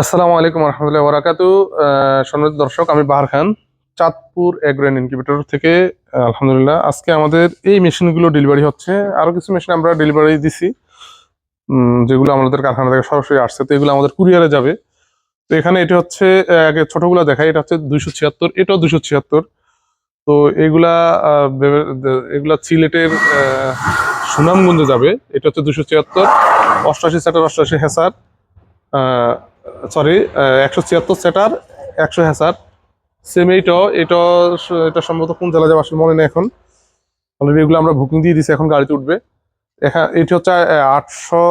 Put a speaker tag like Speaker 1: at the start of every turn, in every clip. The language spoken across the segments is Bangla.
Speaker 1: আসসালামু আলাইকুম রহমতুল্লাহ বরাকাতু। সম্মানিত দর্শক, আমি বাহার খান, চাঁদপুর এগ্রেন ইনকিউবেটর থেকে। আলহামদুলিল্লাহ, আজকে আমাদের এই মেশিনগুলো ডেলিভারি হচ্ছে। আরও কিছু মেশিন আমরা ডেলিভারি দিছি যেগুলো আমাদের কারখানা থেকে সরাসরি আসছে, তো এগুলো আমাদের কুরিয়ারে যাবে। তো এখানে এটা হচ্ছে আগে ছোটগুলো দেখাই, এটা হচ্ছে দুইশো ছিয়াত্তর, এটাও দুশো ছিয়াত্তর। তো এগুলা এগুলা সিলেটের সুনামগঞ্জে যাবে, এটা হচ্ছে দুশো ছিয়াত্তর অষ্টআশি সেটার অষ্টআশি হেসার সরি একশো ছিয়াত্তর সেটার, একশো হ্যাসার সেম এইটাও এটা এটা সম্ভবত কোন জেলা যাবে আসলে মনে নেই এখন। অলরেডি এগুলো আমরা বুকিং দিয়ে দিছি, এখন গাড়িতে উঠবে। এখানে এটি হচ্ছে আটশো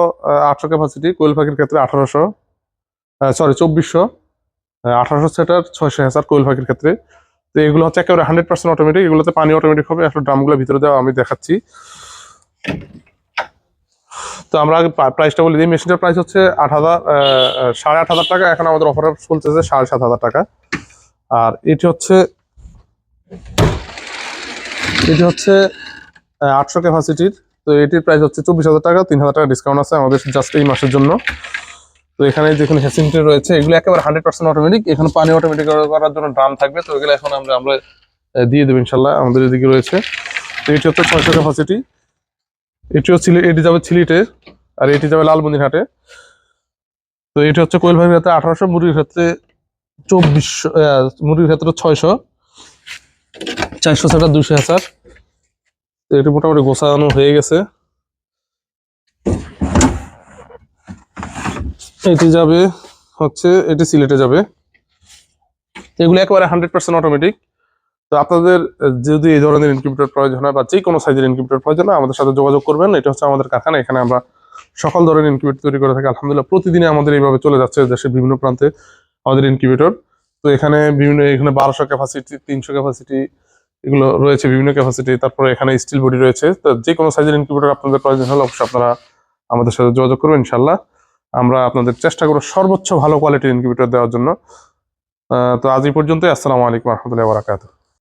Speaker 1: আটশো ক্যাপাসিটি কোয়েল পাখির ক্ষেত্রে আঠারোশো। সরি চব্বিশশো। আঠারোশো সেটার ছয়শো হ্যাসার কোয়েল পাখির ক্ষেত্রে। তো এগুলো হচ্ছে একেবারে হান্ড্রেড পার্সেন্ট অটোমেটিক এগুলোতে পানি অটোমেটিক হবে, আসলে ড্রামগুলো ভিতরে দেওয়া আমি দেখাচ্ছি। তো আমরা প্রাইসটা বলে। দিই মেশিনটার প্রাইস হচ্ছে আট হাজার সাড়ে আট হাজার টাকা। এখন আমাদের অফার চলতেছে সাড়ে সাত হাজার টাকা। আর এটি হচ্ছে এটি হচ্ছে আটশো ক্যাপাসিটির তো এটির প্রাইস হচ্ছে চব্বিশ হাজার টাকা। তিন হাজার টাকা ডিসকাউন্ট আছে আমাদের জাস্ট এই মাসের জন্য। তো এখানে যেখানে ফ্যাসিলিটি রয়েছে, এগুলো একেবারে হান্ড্রেড পার্সেন্ট অটোমেটিক এখানে পানি অটোমেটিক করার জন্য ড্রাম থাকবে। তো এগুলো এখন আমরা আমরা দিয়ে দেবো ইনশাল্লাহ আমাদের এদিকে রয়েছে। তো এটি হচ্ছে ছয়শো ক্যাপাসিটি এটিও ছিল এটি যাবে সিলেটে আর এটি যাবে লালমন্দির লালমন্দিরহাটে তো এটি হচ্ছে কোয়েল ভাইয়ের ক্ষেত্রে আঠারোশো, মুরগির ক্ষেত্রে চব্বিশশো মুরগির ক্ষেত্রে ছয়শো, চারশো সেটা দুশো হাজার। তো এটি মোটামুটি গোছানো হয়ে গেছে। এটি যাবে হচ্ছে এটি সিলেটে যাবে। এগুলো একেবারে হান্ড্রেড পার্সেন্ট অটোমেটিক তো আপনাদের যদি এই ধরনের ইনকিউবেটর প্রয়োজন হয় বা যে কোনো সাইজের ইনকিউবেটর প্রয়োজন হয়, আমাদের সাথে যোগাযোগ করবেন। এটা হচ্ছে আমাদের কারখানা, এখানে আমরা সকল ধরনের ইনকিউবেটর তৈরি করে থাকি। আলহামদুলিল্লাহ, প্রতিদিনই আমাদের এইভাবে চলে যাচ্ছে দেশের বিভিন্ন প্রান্তে আমাদের ইনকিউবেটর তো এখানে বিভিন্ন, এখানে বারোশো ক্যাপাসিটি তিনশো ক্যাপাসিটি এগুলো রয়েছে বিভিন্ন ক্যাপাসিটি তারপরে এখানে স্টিল বডি রয়েছে। তো যে কোনো সাইজের ইনকিউবেটর আপনাদের প্রয়োজন হলে অবশ্যই আপনারা আমাদের সাথে যোগাযোগ করবেন ইনশাল্লাহ আমরা আপনাদের চেষ্টা করব সর্বোচ্চ ভালো কোয়ালিটির ইনকিউবেটর দেওয়ার জন্য। তো আজ এই পর্যন্তই। আসসালামু আলাইকুম রহমতুল্লাহ বারাকাতুহ।